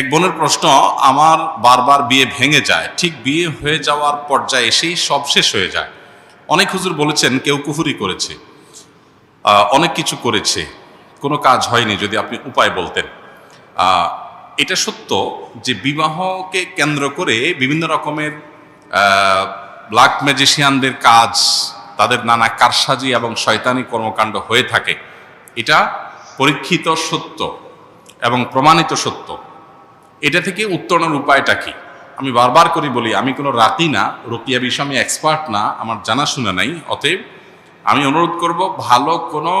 এক বোনের প্রশ্ন, আমার বারবার বিয়ে ভেঙে যায়, ঠিক বিয়ে হয়ে যাওয়ার পর্যায়ে এসেই সব শেষ হয়ে যায়। অনেক হুজুর বলেছেন, কেউ কুহুরি করেছে অনেক কিছু করেছে, কোনো কাজ হয়নি যদি আপনি উপায় বলতেন। এটা সত্য যে বিবাহকে কেন্দ্র করে বিভিন্ন রকমের ব্ল্যাক ম্যাজিশিয়ানদের কাজ, তাদের নানা কারসাজি এবং শয়তানি কর্মকাণ্ড হয়ে থাকে। এটা পরীক্ষিত সত্য এবং প্রমাণিত সত্য। এটা থেকে উত্তরণের উপায়টা কি? আমি বারবার করে বলি, আমি কোনো রাতি না, রকিয়া বিষয়ে আমি এক্সপার্ট না, আমার জানাশোনা নাই, অতএব আমি অনুরোধ করব ভালো কোনো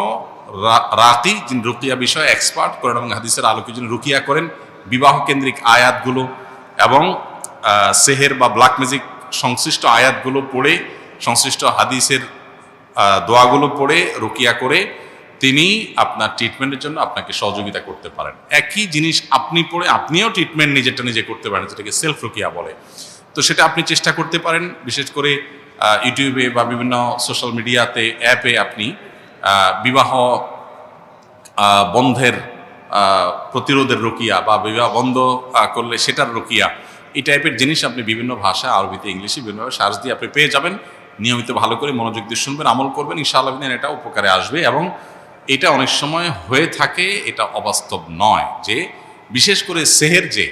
রাতি যিনি রুকিয়া বিষয়ে এক্সপার্ট করেন এবং হাদিসের আলোকে যিনি রুকিয়া করেন বিবাহ কেন্দ্রিক আয়াতগুলো এবং সেহের বা ব্ল্যাক ম্যাজিক সংশ্লিষ্ট আয়াতগুলো পড়ে, সংশ্লিষ্ট হাদিসের দোয়াগুলো পড়ে, রুকিয়া করে তিনি আপনার ট্রিটমেন্টের জন্য আপনাকে সহযোগিতা করতে পারেন। একই জিনিস আপনি পড়ে, আপনিও ট্রিটমেন্ট নিজেরটা নিজে করতে পারেন, যেটাকে সেলফ রুকিয়া বলে। তো সেটা আপনি চেষ্টা করতে পারেন, বিশেষ করে ইউটিউবে বা বিভিন্ন সোশ্যাল মিডিয়াতে অ্যাপে আপনি বিবাহ বন্ধের প্রতিরোধের রুকিয়া বা বিবাহ বন্ধ করলে সেটার রুকিয়া। এই টাইপের জিনিস আপনি বিভিন্ন ভাষা, আরবিতে, ইংলিশে বিভিন্নভাবে সার্চ দিয়ে আপনি পেয়ে যাবেন। নিয়মিত ভালো করে মনোযোগ দিয়ে শুনবেন, আমল করবেন, ইনশাআল্লাহ এটা উপকারে আসবে এবং এটা অনেক সময় হয়ে থাকে, এটা অবাস্তব নয় যে, বিশেষ করে সেহের যে,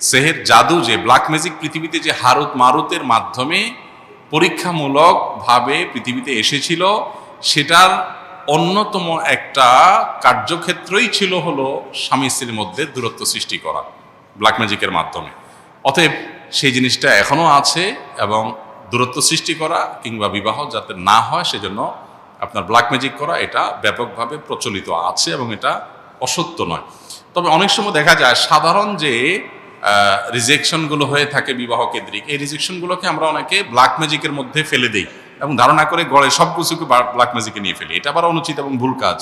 সেহের জাদু যে ব্ল্যাক ম্যাজিক পৃথিবীতে যে হারুত মারুতের মাধ্যমে পরীক্ষামূলকভাবে পৃথিবীতে এসেছিল, সেটার অন্যতম একটা কার্যক্ষেত্রই ছিল হলো স্বামী স্ত্রীর মধ্যে দূরত্ব সৃষ্টি করা ব্ল্যাক ম্যাজিকের মাধ্যমে। অতএব সেই জিনিসটা এখনও আছে এবং দূরত্ব সৃষ্টি করা কিংবা বিবাহ যাতে না হয় সেজন্য আপনার ব্ল্যাক ম্যাজিক করা, এটা ব্যাপকভাবে প্রচলিত আছে এবং এটা অসত্য নয়। তবে অনেক সময় দেখা যায়, সাধারণ যে রিজেকশনগুলো হয়ে থাকে বিবাহ কেন্দ্রিক, এই রিজেকশনগুলোকে আমরা অনেকে ব্ল্যাক ম্যাজিকের মধ্যে ফেলে দিই এবং ধারণা করে গড়ে সব কিছুকে ব্ল্যাক ম্যাজিকে নিয়ে ফেলি। এটা আবার অনুচিত এবং ভুল কাজ।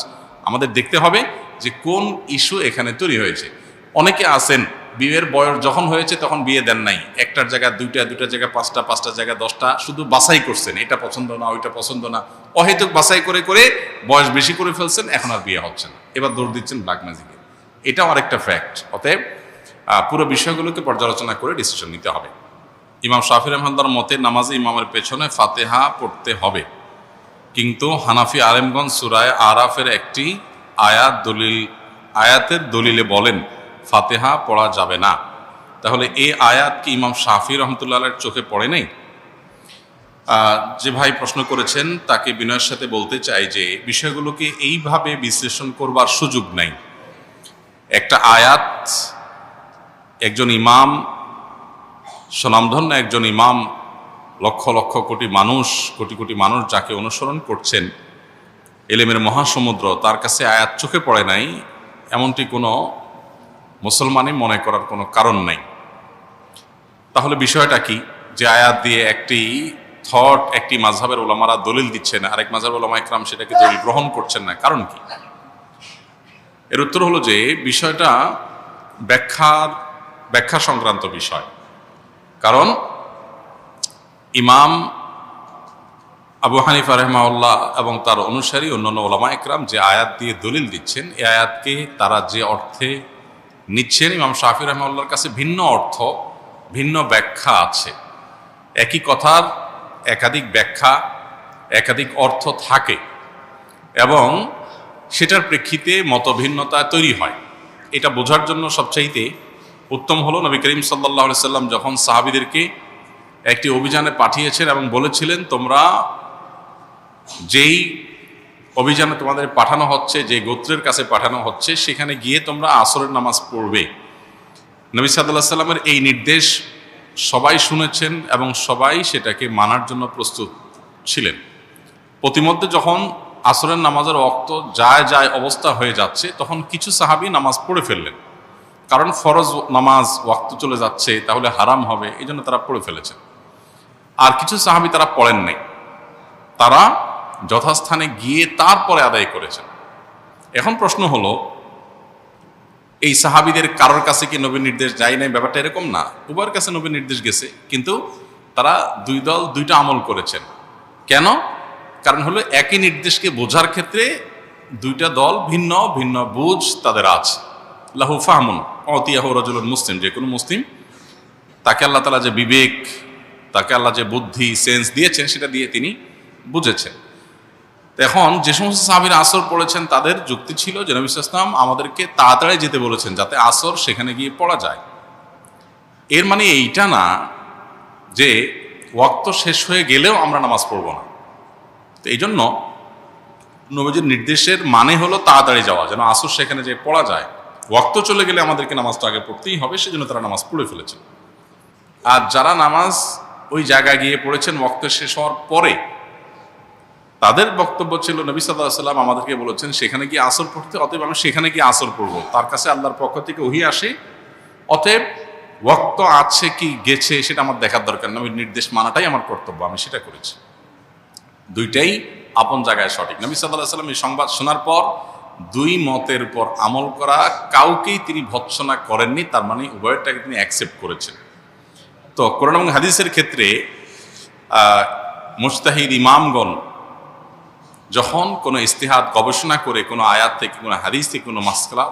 আমাদের দেখতে হবে যে কোন ইস্যু এখানে তৈরি হয়েছে। অনেকে আছেন বিয়ের বয়স যখন হয়েছে তখন বিয়ে দেন নাই। একটার জায়গায় দুইটা দুইটা জায়গায় পাঁচটা পাঁচটা জায়গায় দশটা, শুধু বাছাই করছেন। এটা পছন্দ না, ওইটা পছন্দ না। অহেতুক বাছাই করে করে বয়স বেশি করে ফেলছেন, এখন আর বিয়ে হচ্ছে না। এবার দৌড় দিচ্ছেন ব্ল্যাক ম্যাজিকে এটাও আরেকটা ফ্যাক্ট অতএব পুরো বিষয়গুলোকে পর্যালোচনা করে ডিসিশন নিতে হবে। ইমাম শাফির রহমানদার মতে নামাজে ইমামের পেছনে ফাতেহা পড়তে হবে। কিন্তু হানাফি আলেমগঞ্জ সুরায় আরাফের একটি আয়াত দলিল, আয়াতের দলিলে বলেন ফাতেহা পড়া যাবে না। তাহলে এই আয়াত কি ইমাম শাফি রহমতুল্লাহের চোখে পড়ে নেই? যে ভাই প্রশ্ন করেছেন, তাকে বিনয়ের সাথে বলতে চাই যে, বিষয়গুলোকে এইভাবে বিশ্লেষণ করবার সুযোগ নাই। একটা আয়াত, একজন ইমাম, স্বনামধন্য একজন ইমাম, লক্ষ লক্ষ কোটি মানুষ, কোটি কোটি মানুষ যাকে অনুসরণ করছেন, এলেমের মহাসমুদ্র তার কাছে আয়াত চোখে পড়ে নাই, এমনটি কোনো মুসলমানই মনে করার কোনো কারণ নেই। তাহলে বিষয়টা কি? যে আয়াত দিয়ে একটি থট একটি মাঝহাবের ওলামারা দলিল দিচ্ছেন, আরেক মাঝহাব ওলামা একরাম সেটাকে দলিল গ্রহণ করছেন না। কারণ কি? এর উত্তর হলো যে বিষয়টা ব্যাখ্যার, ব্যাখ্যা সংক্রান্ত বিষয়। কারণ ইমাম আবু হানিফা রহমাউল্লাহ এবং তার অনুসারী অন্যান্য ওলামা একরাম যে আয়াত দিয়ে দলিল দিচ্ছেন, এই আয়াতকে তারা যে অর্থে নিচ্ছেন ইমাম শাফি রহমাউল্লাহর কাছে ভিন্ন অর্থ, ভিন্ন ব্যাখ্যা আছে। একই কথার একাধিক ব্যাখ্যা, একাধিক অর্থ থাকে এবং সেটার প্রেক্ষিতে মতভিন্নতা তৈরি হয়। এটা বোঝার জন্য সবচাইতে উত্তম হলো নবী করিম সাল্লাহ সাল্লাম যখন সাহাবিদেরকে একটি অভিযানে পাঠিয়েছেন এবং বলেছিলেন, তোমরা যেই অভিযানে তোমাদের পাঠানো হচ্ছে, যে গোত্রের কাছে পাঠানো হচ্ছে, সেখানে গিয়ে তোমরা আসরের নামাজ পড়বে। নবী সাল্লাহ সাল্লামের এই নির্দেশ সবাই শুনেছেন এবং সবাই সেটাকে মানার জন্য প্রস্তুত ছিলেন। প্রতিমধ্যে যখন আসরের নামাজের অক্ত যায় যায় অবস্থা হয়ে যাচ্ছে, তখন কিছু সাহাবি নামাজ পড়ে ফেললেন। কারণ ফরজ নামাজ ওয়াক্ত চলে যাচ্ছে, তাহলে হারাম হবে এই জন্য তারা পড়ে ফেলেছেন। আর কিছু সাহাবি তারা পড়েন নাই। তারা যথাস্থানে গিয়ে তারপরে আদায় করেছেন। এখন প্রশ্ন হলো, এই সাহাবিদের কারোর কাছে কি নবীর নির্দেশ যায় নাই? ব্যাপারটা এরকম না। উভয়ের কাছে নবীর নির্দেশ গেছে, কিন্তু তারা দুই দল দুইটা আমল করেছেন। কেন? কারণ হলো একই নির্দেশকে বোঝার ক্ষেত্রে দুইটা দল ভিন্ন ভিন্ন বুঝ তাদের আছে। লাহু ফাহমুন, অতিয়াহ রজুল মুসলিম, যে কোনো মুসলিম, তাকে আল্লাহ তালা যে বিবেক, তাকে আল্লাহ যে বুদ্ধি, সেন্স দিয়েছেন, সেটা দিয়ে তিনি বুঝেছেন। এখন যে সমস্ত সাহাবির আসর পড়েছেন, তাদের যুক্তি ছিল যে নবী ইসলাম আমাদেরকে তাড়াতাড়ি যেতে বলেছেন যাতে আসর সেখানে গিয়ে পড়া যায়। এর মানে এইটা না যে ওয়াক্ত শেষ হয়ে গেলেও আমরা নামাজ পড়ব না। তো এই জন্য নবীজির নির্দেশের মানে হলো তাড়াতাড়ি যাওয়া, যেন আসর সেখানে যে পড়া যায়। ওয়াক্ত চলে গেলে আমাদেরকে নামাজটা আগে পড়তেই হবে, সেজন্য তারা নামাজ পড়ে ফেলেছেন আর যারা নামাজ ওই জায়গায় গিয়ে পড়েছেন, ওয়াক্ত শেষ হওয়ার পরে তাদের বক্তব্য ছিল, নবী সাল্লাহ সাল্লাম আমাদেরকে বলেছেন, সেখানে গিয়ে আসর পড়তে, অতএব আমি সেখানে গিয়ে আসর পড়ব। তার কাছে আল্লাহর পক্ষ থেকে ওহি আসে, অতএব ওয়াক্ত আছে কি, গেছে, সেটা আমার দেখার দরকার না ওই নির্দেশ মানাটাই আমার কর্তব্য, আমি সেটা করেছি। দুইটাই আপন জায়গায় সঠিক। নবী সাল্লাহ সাল্লাম এই সংবাদ শোনার পর দুই মতের উপর আমল করা কাউকেই তিনি ভৎসনা করেননি, তার মানে উভয়টাকে তিনি অ্যাকসেপ্ট করেছেন। তো কোরআন এবং হাদিসের ক্ষেত্রে মুস্তাহিদ ইমামগণ যখন কোনো ইস্তেহাদ গবেষণা করে কোনো আয়াত থেকে কোনো হাদিস থেকে কোনো মাসলা